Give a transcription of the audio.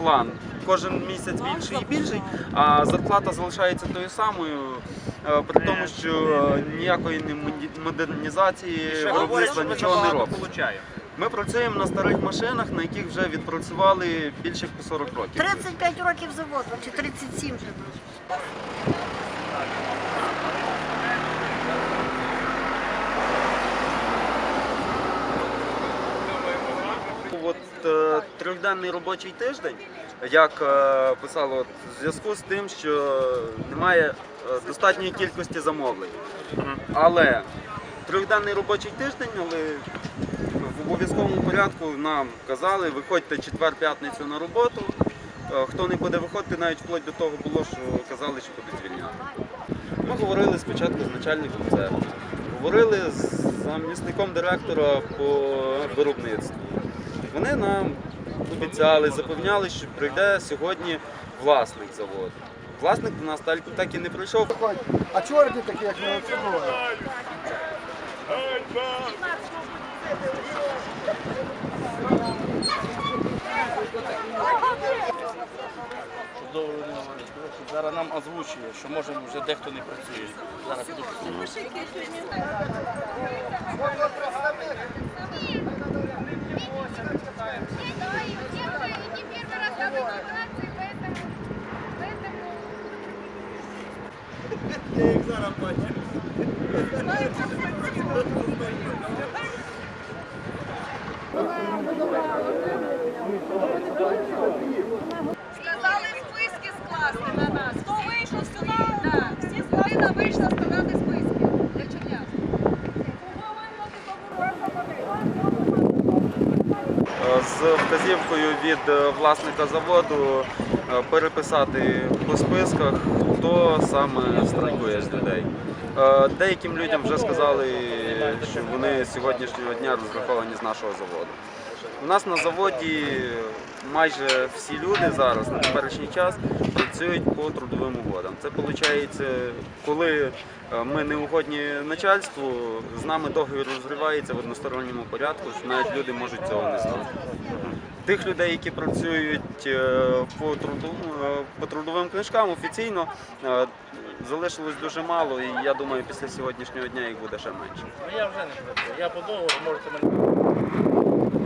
план кожен місяць більший і більший, а зарплата залишається тою самою, е, при тому, що ніякої модернізації виробництва нічого не робить. Ми працюємо на старих машинах, на яких вже відпрацювали більше по 40 років. 35 років заводу, чи 37 вже було. От е, трьохденний робочий тиждень, як е, писало, от, в зв'язку з тим, що немає е, достатньої кількості замовлень. Але трьохденний робочий тиждень, але в обов'язковому порядку нам казали, виходьте четвер-п'ятницю на роботу. Е, Хто не буде виходити, навіть вплоть до того було, що казали, що будуть звільняти. Ми говорили спочатку з начальником цеху, говорили з замісником директора по виробництву. Вони нам обіцяли, запевняли, що прийде сьогодні власник заводу. Власник до нас так, так і не прийшов. А чорні такі, як говорити. Щоб Зараз нам озвучує, що може вже дехто не працює. Зараз піду Сказали списки скласти на нас. Хто вийшов сюди? Да. Всі половина вийшла складати списки для. Е, з вказівкою від е, власника заводу переписати по списках, хто саме страйкує з людей. Е, Деяким людям вже сказали, що вони сьогоднішнього дня розраховані з нашого заводу. У нас на заводі майже всі люди зараз на теперішній час працюють по трудовим угодам. Це виходить, коли е, ми не угодні начальству, з нами договір розривається в односторонньому порядку, що навіть люди можуть цього не знати. Тих людей, які працюють е, е, по трудовим книжкам офіційно, залишилось дуже мало, і я думаю, після сьогоднішнього дня їх буде ще менше. Ну я вже не працюю. Я по договору можете мене.